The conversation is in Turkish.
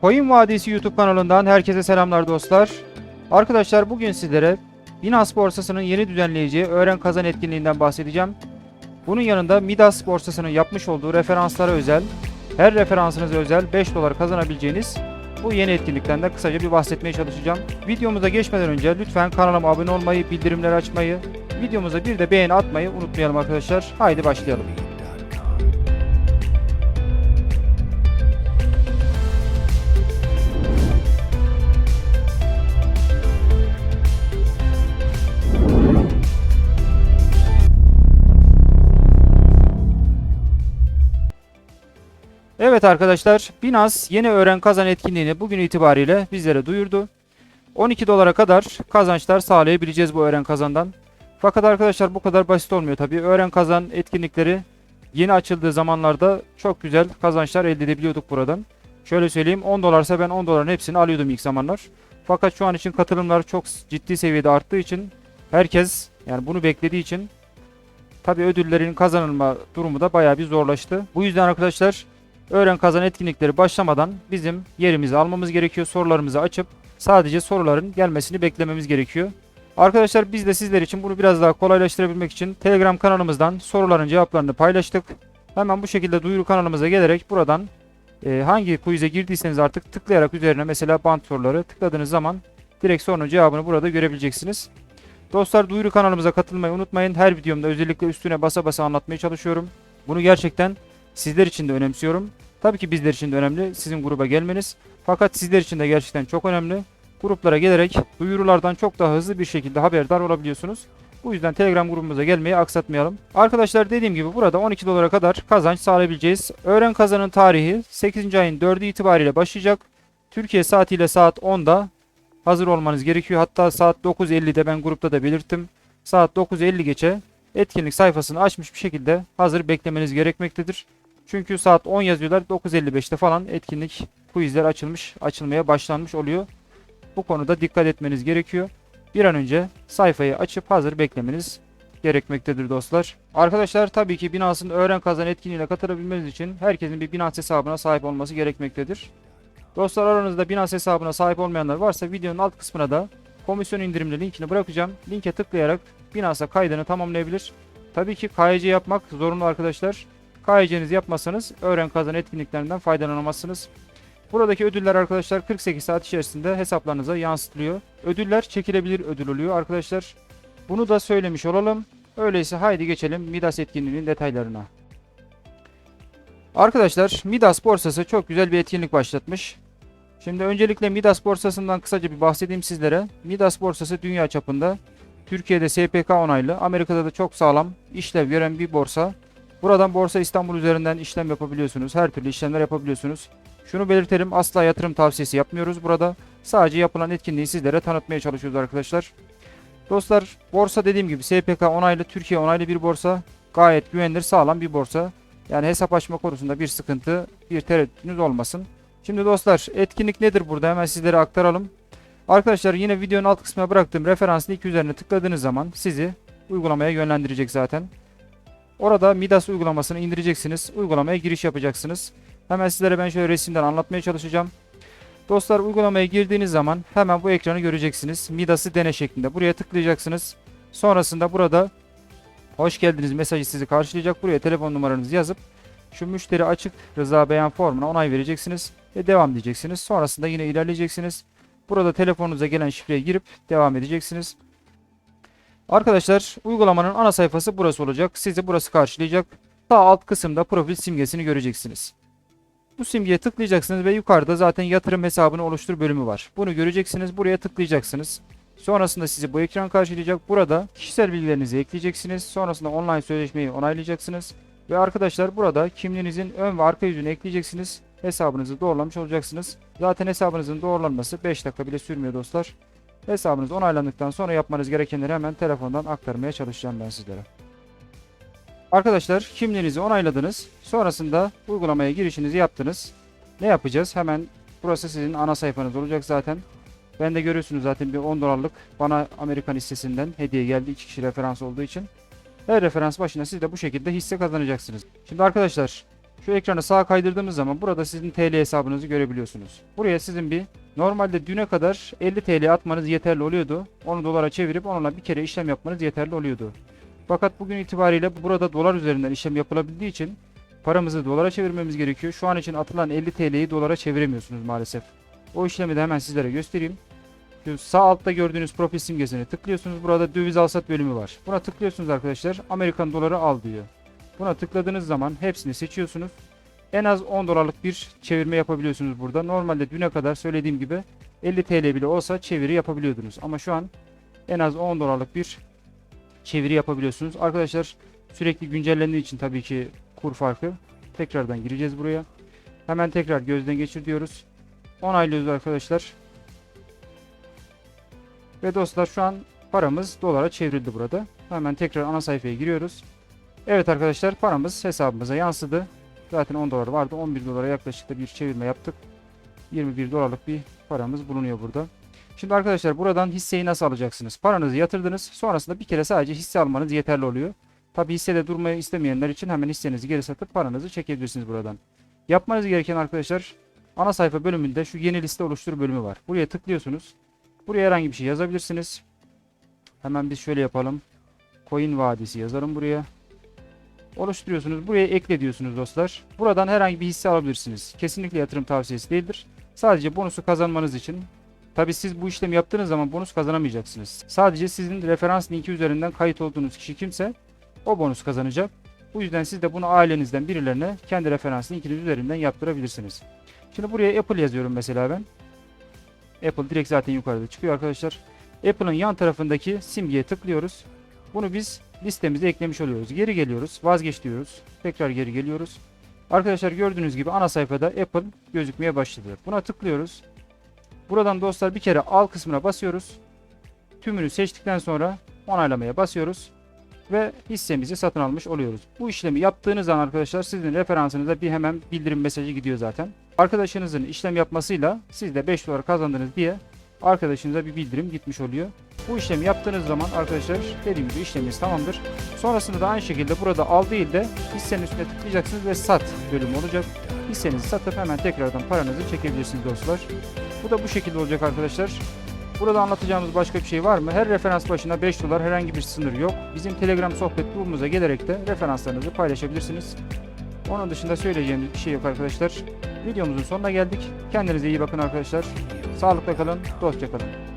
Coin Vadisi YouTube kanalından herkese selamlar dostlar. Arkadaşlar bugün sizlere Binance borsasının yeni düzenleyeceği Öğren Kazan etkinliğinden bahsedeceğim. Bunun yanında Midas borsasının yapmış olduğu referanslara özel, her referansınıza özel 5 dolar kazanabileceğiniz bu yeni etkinlikten de kısaca bir bahsetmeye çalışacağım. Videomuza geçmeden önce lütfen kanalıma abone olmayı, bildirimleri açmayı, videomuza bir de beğeni atmayı unutmayalım arkadaşlar. Haydi başlayalım. Evet arkadaşlar, Binance yeni öğren kazan etkinliğini bugün itibariyle bizlere duyurdu. 12 dolara kadar kazançlar sağlayabileceğiz bu öğren kazandan. Fakat arkadaşlar bu kadar basit olmuyor tabii. Öğren kazan etkinlikleri yeni açıldığı zamanlarda çok güzel kazançlar elde edebiliyorduk buradan. Şöyle söyleyeyim 10 dolarsa ben 10 doların hepsini alıyordum ilk zamanlar. Fakat şu an için katılımlar çok ciddi seviyede arttığı için herkes yani bunu beklediği için tabii ödüllerin kazanılma durumu da bayağı bir zorlaştı. Bu yüzden arkadaşlar öğren kazan etkinlikleri başlamadan bizim yerimizi almamız gerekiyor. Sorularımızı açıp sadece soruların gelmesini beklememiz gerekiyor. Arkadaşlar biz de sizler için bunu biraz daha kolaylaştırabilmek için Telegram kanalımızdan soruların cevaplarını paylaştık. Hemen bu şekilde duyuru kanalımıza gelerek buradan e, hangi quiz'e girdiyseniz artık tıklayarak üzerine mesela bant soruları tıkladığınız zaman direkt sorunun cevabını burada görebileceksiniz. Dostlar duyuru kanalımıza katılmayı unutmayın. Her videomda özellikle üstüne basa basa anlatmaya çalışıyorum. Bunu gerçekten sizler için de önemsiyorum. Tabii ki bizler için de önemli sizin gruba gelmeniz. Fakat sizler için de gerçekten çok önemli. Gruplara gelerek duyurulardan çok daha hızlı bir şekilde haberdar olabiliyorsunuz. Bu yüzden Telegram grubumuza gelmeyi aksatmayalım. Arkadaşlar dediğim gibi burada 12 dolara kadar kazanç sağlayabileceğiz. Öğren kazanın tarihi 8. ayın 4'ü itibariyle başlayacak. Türkiye saatiyle saat 10'da hazır olmanız gerekiyor. Hatta saat 9.50'de ben grupta da belirttim. Saat 9.50 geçe etkinlik sayfasını açmış bir şekilde hazır beklemeniz gerekmektedir. Çünkü saat 10 yazıyorlar 9.55'te falan etkinlik quizler açılmış, açılmaya başlanmış oluyor. Bu konuda dikkat etmeniz gerekiyor. Bir an önce sayfayı açıp hazır beklemeniz gerekmektedir dostlar. Arkadaşlar tabii ki Binance'ın öğren kazan etkinliğine katılabilmeniz için herkesin bir Binance hesabına sahip olması gerekmektedir. Dostlar aranızda Binance hesabına sahip olmayanlar varsa videonun alt kısmına da komisyon indirimli linkini bırakacağım. Linke tıklayarak Binance'a kaydını tamamlayabilir. Tabii ki KYC yapmak zorunlu arkadaşlar. KYC'nizi yapmazsanız öğren kazan etkinliklerinden faydalanamazsınız. Buradaki ödüller arkadaşlar 48 saat içerisinde hesaplarınıza yansıtılıyor. Ödüller çekilebilir ödül oluyor arkadaşlar. Bunu da söylemiş olalım. Öyleyse haydi geçelim Midas etkinliğinin detaylarına. Arkadaşlar Midas borsası çok güzel bir etkinlik başlatmış. Şimdi öncelikle Midas borsasından kısaca bir bahsedeyim sizlere. Midas borsası dünya çapında Türkiye'de SPK onaylı, Amerika'da da çok sağlam işlev gören bir borsa. Buradan Borsa İstanbul üzerinden işlem yapabiliyorsunuz. Her türlü işlemler yapabiliyorsunuz. Şunu belirtelim asla yatırım tavsiyesi yapmıyoruz burada. Sadece yapılan etkinliği sizlere tanıtmaya çalışıyoruz arkadaşlar. Dostlar borsa dediğim gibi SPK onaylı, Türkiye onaylı bir borsa. Gayet güvenilir, sağlam bir borsa. Yani hesap açma konusunda bir sıkıntı, bir tereddütünüz olmasın. Şimdi dostlar etkinlik nedir burada hemen sizlere aktaralım. Arkadaşlar yine videonun alt kısmına bıraktığım referans link üzerine tıkladığınız zaman sizi uygulamaya yönlendirecek zaten. Orada Midas uygulamasını indireceksiniz. Uygulamaya giriş yapacaksınız. Hemen sizlere ben şöyle resimden anlatmaya çalışacağım. Dostlar uygulamaya girdiğiniz zaman hemen bu ekranı göreceksiniz. Midas'ı dene şeklinde. Buraya tıklayacaksınız. Sonrasında burada hoş geldiniz mesajı sizi karşılayacak. Buraya telefon numaranızı yazıp şu müşteri açık rıza beyan formuna onay vereceksiniz ve devam diyeceksiniz. Sonrasında yine ilerleyeceksiniz. Burada telefonunuza gelen şifreye girip devam edeceksiniz. Arkadaşlar uygulamanın ana sayfası burası olacak. Sizi burası karşılayacak. Sağ alt kısımda profil simgesini göreceksiniz. Bu simgeye tıklayacaksınız ve yukarıda zaten yatırım hesabını oluştur bölümü var. Bunu göreceksiniz. Buraya tıklayacaksınız. Sonrasında sizi bu ekran karşılayacak. Burada kişisel bilgilerinizi ekleyeceksiniz. Sonrasında online sözleşmeyi onaylayacaksınız. Ve arkadaşlar burada kimliğinizin ön ve arka yüzünü ekleyeceksiniz. Hesabınızı doğrulamış olacaksınız. Zaten hesabınızın doğrulanması 5 dakika bile sürmüyor dostlar. Hesabınız onaylandıktan sonra yapmanız gerekenleri hemen telefondan aktarmaya çalışacağım ben sizlere. Arkadaşlar kimliğinizi onayladınız. Sonrasında uygulamaya girişinizi yaptınız. Ne yapacağız? Hemen burası sizin ana sayfanız olacak zaten. Ben de görüyorsunuz zaten bir 10 dolarlık bana Amerikan hissesinden hediye geldi. 2 kişi referans olduğu için. Her referans başına siz de bu şekilde hisse kazanacaksınız. Şimdi arkadaşlar Şu ekranı sağa kaydırdığımız zaman burada sizin TL hesabınızı görebiliyorsunuz. Buraya sizin bir normalde düne kadar 50 TL atmanız yeterli oluyordu. Onu dolara çevirip onunla bir kere işlem yapmanız yeterli oluyordu. Fakat bugün itibariyle burada dolar üzerinden işlem yapılabildiği için paramızı dolara çevirmemiz gerekiyor. Şu an için atılan 50 TL'yi dolara çeviremiyorsunuz maalesef. O işlemi de hemen sizlere göstereyim. Şu sağ altta gördüğünüz profil simgesini tıklıyorsunuz. Burada döviz alsat bölümü var. Buna tıklıyorsunuz arkadaşlar. Amerikan doları al diyor. Buna tıkladığınız zaman hepsini seçiyorsunuz. En az 10 dolarlık bir çevirme yapabiliyorsunuz burada. Normalde düne kadar söylediğim gibi 50 TL bile olsa çeviri yapabiliyordunuz. Ama şu an en az 10 dolarlık bir çeviri yapabiliyorsunuz. Arkadaşlar sürekli güncellendiği için tabii ki kur farkı. Tekrardan gireceğiz buraya. Hemen tekrar gözden geçir diyoruz. Onaylıyoruz arkadaşlar. Ve dostlar şu an paramız dolara çevrildi burada. Hemen tekrar ana sayfaya giriyoruz. Evet arkadaşlar paramız hesabımıza yansıdı. Zaten 10 dolar vardı. 11 dolara yaklaşık da bir çevirme yaptık. 21 dolarlık bir paramız bulunuyor burada. Şimdi arkadaşlar buradan hisseyi nasıl alacaksınız? Paranızı yatırdınız. Sonrasında bir kere sadece hisse almanız yeterli oluyor. Tabi hissede durmayı istemeyenler için hemen hissenizi geri satıp paranızı çekebilirsiniz buradan. Yapmanız gereken arkadaşlar ana sayfa bölümünde şu yeni liste oluştur bölümü var. Buraya tıklıyorsunuz. Buraya herhangi bir şey yazabilirsiniz. Hemen biz şöyle yapalım. Coin vadisi yazarım buraya. Oluşturuyorsunuz. Buraya ekle diyorsunuz dostlar. Buradan herhangi bir hisse alabilirsiniz. Kesinlikle yatırım tavsiyesi değildir. Sadece bonusu kazanmanız için. Tabi siz bu işlemi yaptığınız zaman bonus kazanamayacaksınız. Sadece sizin referans linki üzerinden kayıt olduğunuz kişi kimse o bonus kazanacak. Bu yüzden siz de bunu ailenizden birilerine kendi referans linkiniz üzerinden yaptırabilirsiniz. Şimdi buraya Apple yazıyorum mesela ben. Apple direkt zaten yukarıda çıkıyor arkadaşlar. Apple'ın yan tarafındaki simgeye tıklıyoruz. Bunu biz listemize eklemiş oluyoruz. Geri geliyoruz. Vazgeç diyoruz. Tekrar geri geliyoruz. Arkadaşlar gördüğünüz gibi ana sayfada Apple gözükmeye başladı. Buna tıklıyoruz. Buradan dostlar bir kere al kısmına basıyoruz. Tümünü seçtikten sonra onaylamaya basıyoruz. Ve hissemizi satın almış oluyoruz. Bu işlemi yaptığınız zaman arkadaşlar sizin referansınıza bir hemen bildirim mesajı gidiyor zaten. Arkadaşınızın işlem yapmasıyla siz de 5 dolar kazandınız diye arkadaşınıza bir bildirim gitmiş oluyor. Bu işlemi yaptığınız zaman arkadaşlar dediğim gibi işleminiz tamamdır. Sonrasında da aynı şekilde burada al değil de hissenin üstüne tıklayacaksınız ve sat bölümü olacak. Hissenizi satıp hemen tekrardan paranızı çekebilirsiniz dostlar. Bu da bu şekilde olacak arkadaşlar. Burada anlatacağımız başka bir şey var mı? Her referans başına 5 dolar herhangi bir sınır yok. Bizim Telegram sohbet grubumuza gelerek de referanslarınızı paylaşabilirsiniz. Onun dışında söyleyeceğimiz bir şey yok arkadaşlar. Videomuzun sonuna geldik. Kendinize iyi bakın arkadaşlar. Sağlıkla kalın, dostça kalın.